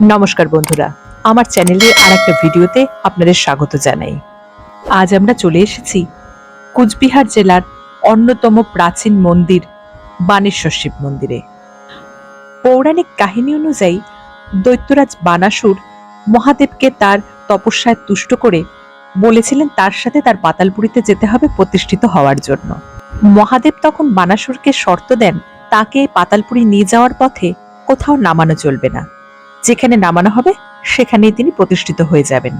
নমস্কার বন্ধুরা, আমার চ্যানেলে আর একটা ভিডিওতে আপনাদের স্বাগত জানাই। আজ আমরা চলে এসেছি কুচবিহার জেলার অন্যতম প্রাচীন মন্দির, বানেশ্বর শিব মন্দিরে। পৌরাণিক কাহিনী অনুযায়ী, দৈত্যরাজ বানাসুর মহাদেবকে তার তপস্যায় তুষ্ট করে বলেছিলেন তার সাথে তার পাতালপুরীতে যেতে হবে প্রতিষ্ঠিত হওয়ার জন্য। মহাদেব তখন বানাসুরকে শর্ত দেন, তাকে পাতালপুরি নিয়ে যাওয়ার পথে কোথাও নামানো চলবে না। যেখানে নামানো হবে, সেখানেই তিনি প্রতিষ্ঠিত হয়ে যাবেন।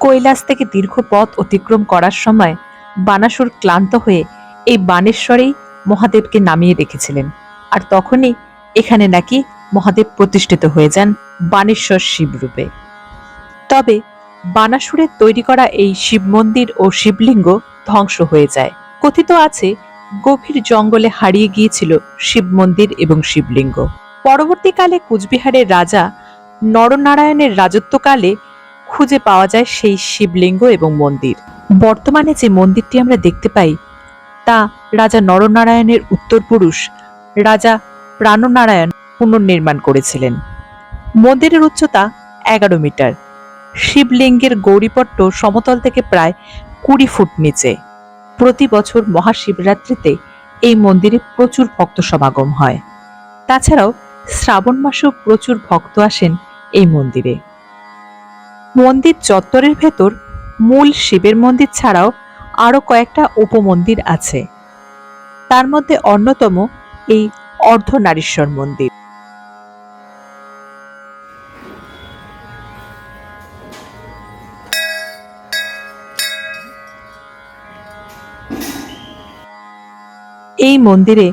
কৈলাস থেকে দীর্ঘ পথ অতিক্রম করার সময় বানাসুর ক্লান্ত হয়ে এই বানেশ্বরেই মহাদেবকে নামিয়ে রেখেছিলেন। আর তখনই এখানে নাকি মহাদেব প্রতিষ্ঠিত হয়ে যান বানেশ্বর শিবরূপে তবে বানাসুরের তৈরি করা এই শিব মন্দির ও শিবলিঙ্গ ধ্বংস হয়ে যায়। কথিত আছে, গভীর জঙ্গলে হারিয়ে গিয়েছিল শিব মন্দির এবং শিবলিঙ্গ। পরবর্তীকালে কুচবিহারের রাজা নরনারায়ণের রাজত্বকালে খুঁজে পাওয়া যায় সেই শিবলিঙ্গ এবং মন্দির। বর্তমানে যে মন্দিরটি আমরা দেখতে পাই, তা রাজা নরনারায়ণের উত্তরপুরুষ রাজা প্রাণনারায়ণ পুনর্নির্মাণ করেছিলেন। মন্দিরের উচ্চতা এগারো মিটার। শিবলিঙ্গের গৌরীপট্ট সমতল থেকে প্রায় কুড়ি ফুট নিচে। প্রতি বছর মহাশিবরাত্রিতে এই মন্দিরে প্রচুর ভক্ত সমাগম হয়। তাছাড়াও শ্রাবণ মাসেও প্রচুর ভক্ত আসেন এই মন্দিরে। মন্দির চত্বরের ভেতর মূল শিবের মন্দির ছাড়াও আরও কয়েকটা উপমন্দির আছে। তার মধ্যে অন্যতম এই অর্ধনারীশ্বর মন্দির। এই মন্দিরে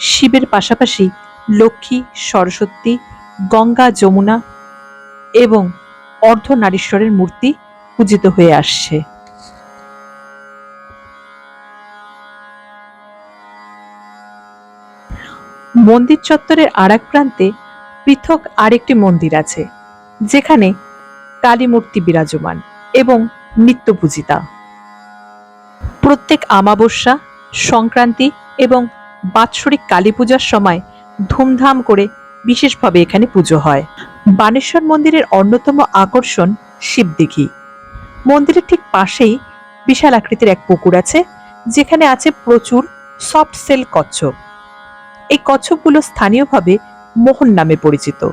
শিবের পাশাপাশি লক্ষ্মী, সরস্বতী, গঙ্গা, যমুনা এবং অর্ধনারীশ্বরের মূর্তি পূজিত হয়ে আসছে। মন্দির চত্বরের আর এক প্রান্তে পৃথক আরেকটি মন্দির আছে, যেখানে কালী মূর্তি বিরাজমান এবং নিত্য পূজিতা। প্রত্যেক আমাবস্যা, সংক্রান্তি এবং বাৎসরিক কালী পূজার সময় ধুমধাম করে বিশেষভাবে এখানে পুজো হয়। বানেশ্বর মন্দিরের অন্যতম আকর্ষণ শিবদিঘি। মন্দিরের ঠিক পাশেই বিশাল আকৃতির এক পুকুর আছে, যেখানে আছে প্রচুর সফট সেল কচ্ছপ। এই কচ্ছপগুলো স্থানীয়ভাবে মোহন নামে পরিচিত।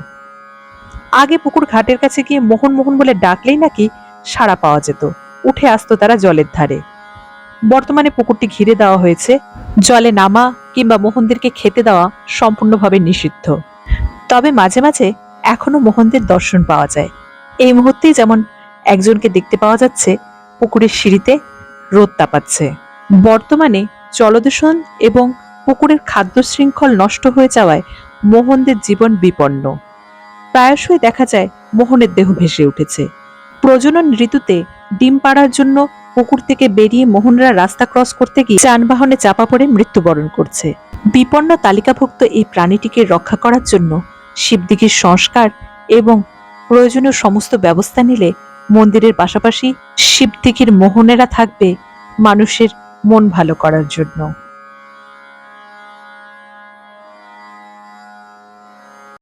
আগে পুকুর ঘাটের কাছে গিয়ে মোহন মোহন বলে ডাকলেই নাকি সাড়া পাওয়া যেত। উঠে আসতো তারা জলের ধারে। বর্তমানে পুকুরটি ঘিরে দেওয়া হয়েছে। জলে নামা কিংবা মোহনদেরকে খেতে দেওয়া সম্পূর্ণভাবে নিষিদ্ধ। তবে মাঝে মাঝে এখনও মোহনদের দর্শন পাওয়া যায়। এই মুহূর্তেই যেমন একজনকে দেখতে পাওয়া যাচ্ছে, পুকুরের সিঁড়িতে রোদ তাপাচ্ছে। বর্তমানে জলদূষণ এবং পুকুরের খাদ্য শৃঙ্খল নষ্ট হয়ে যাওয়ায় মোহনদের জীবন বিপন্ন। প্রায়শই দেখা যায় মোহনের দেহ ভেসে উঠেছে। প্রজনন ঋতুতে ডিম পাড়ার জন্য পুকুর থেকে বেরিয়ে মোহনরা রাস্তা ক্রস করতে গিয়ে যানবাহনে চাপা পড়ে মৃত্যুবরণ করছে। বিপন্ন তালিকাভুক্ত এই প্রাণীটিকে রক্ষা করার জন্য শিবদিঘির সংস্কার এবং প্রয়োজনীয় সমস্ত ব্যবস্থা নিলে মন্দিরের পাশাপাশি শিবদিঘির মোহনেরা থাকবে মানুষের মন ভালো করার জন্য।